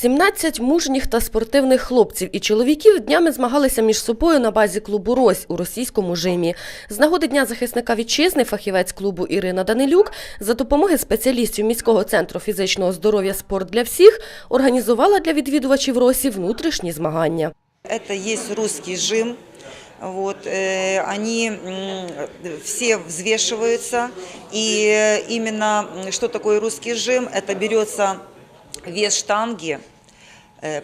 17 мужніх та спортивних хлопців і чоловіків днями змагалися між собою на базі клубу «Рось» у російському жимі. З нагоди Дня захисника вітчизни фахівець клубу Ірина Данилюк за допомоги спеціалістів міського центру фізичного здоров'я «Спорт для всіх» організувала для відвідувачів «Росі» внутрішні змагання. Это есть русский жим. Вот, э, они м, все взвешиваются. И э, именно м, что такое русский жим? Это берется вес штанги, э,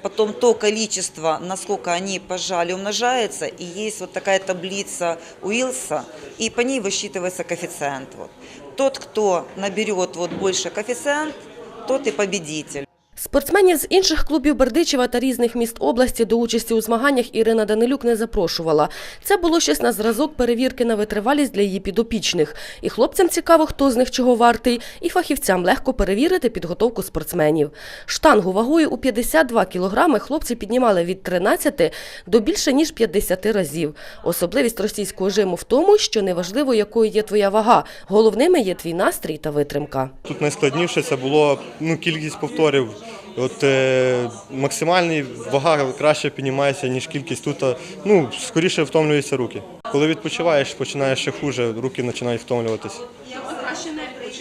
потом то количество, насколько они пожали, умножается. И есть вот такая таблица Уилса, и по ней высчитывается коэффициент. Вот. Тот, кто наберет вот больше коэффициент, тот и победитель. Спортсменів з інших клубів Бердичева та різних міст області до участі у змаганнях Ірина Данилюк не запрошувала. Це було щось на зразок перевірки на витривалість для її підопічних. І хлопцям цікаво, хто з них чого вартий, і фахівцям легко перевірити підготовку спортсменів. Штангу вагою у 52 кілограми хлопці піднімали від 13 до більше ніж 50 разів. Особливість російського жиму в тому, що неважливо, якою є твоя вага, головними є твій настрій та витримка. Тут найскладніше це було ну, кількість повторів. От е, максимальний вага краще піднімається, ніж кількість тут. а, Ну, скоріше втомлюються руки. Коли відпочиваєш, починаєш ще хуже, руки починають втомлюватися.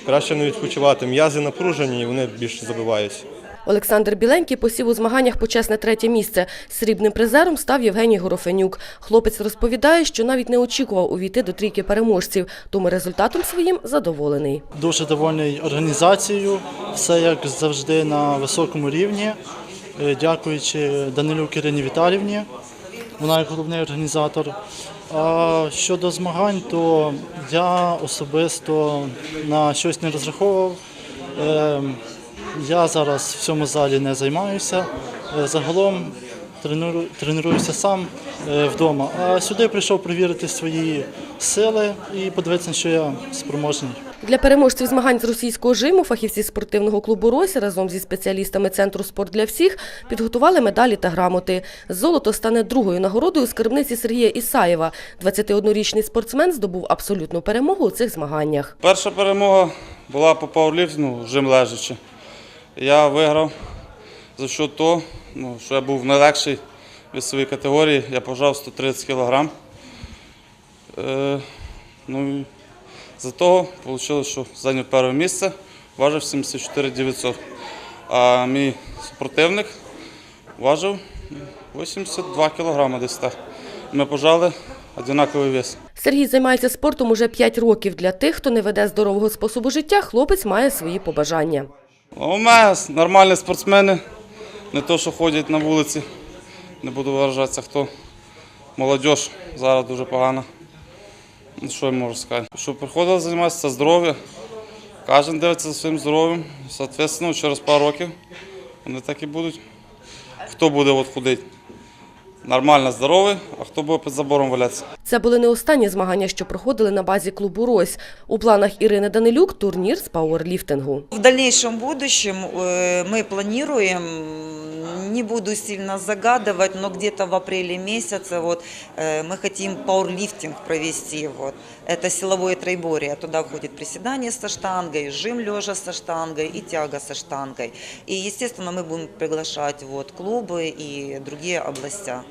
Краще не відпочивати. М'язи напружені, і вони більше забиваються. Олександр Біленький посів у змаганнях почесне третє місце. Срібним призером став Євгеній Горофенюк. Хлопець розповідає, що навіть не очікував увійти до трійки переможців, тому результатом своїм задоволений. Дуже довольний організацією, все як завжди на високому рівні. Е, Дякуючи Данилюк Ірині Віталівні, вона як головний організатор. А щодо змагань, то я особисто на щось не розраховував. Я зараз в цьому залі не займаюся. Е, Загалом тренуюся сам е, вдома. А сюди прийшов перевірити свої сили і подивитися, що я спроможний. Для переможців змагань з російського жиму фахівці спортивного клубу «Рось» разом зі спеціалістами Центру «Спорт для всіх» підготували медалі та грамоти. Золото стане другою нагородою скарбниці Сергія Ісаєва. 21-річний спортсмен здобув абсолютну перемогу у цих змаганнях. Перша перемога була по пауерліфтингу, жим лежачи. Я виграв за що того, ну, що я був найлегший в вісовій категорії, я пожав 130 кг. Е, ну, за того вийшло, що зайняв перше місце, важив 74 900. А мій супротивник важив 82 кг десь так. Ми пожали однаковий вес. Сергій займається спортом уже 5 років. Для тих, хто не веде здорового способу життя, хлопець має свої побажання. У мене нормальні спортсмени, не то, що ходять на вулиці. Не буду виражатися, хто. Молодь зараз дуже погана. Ну, Що я можу сказати? Щоб приходили займатися здоров'я. Кожен дивиться за своїм здоров'ям. Соответственно, через пару років вони так і будуть. Хто буде от ходити? Нормально здоровий, а хто буде під забором валятися. Це були не останні змагання, що проходили на базі клубу «Рось». У планах Ірини Данилюк турнір з пауерліфтингу. В дальнейшем будущем э, мы планируем, не буду сильно загадывать, но где-то в апреле месяце вот, э, мы хотим пауэрлифтинг провести. Вот. Это силовое троеборье. Туда входит приседание со штангой, жим лежа со штангой и тяга со штангой. И, естественно, мы будем приглашать вот, клубы и другие областя.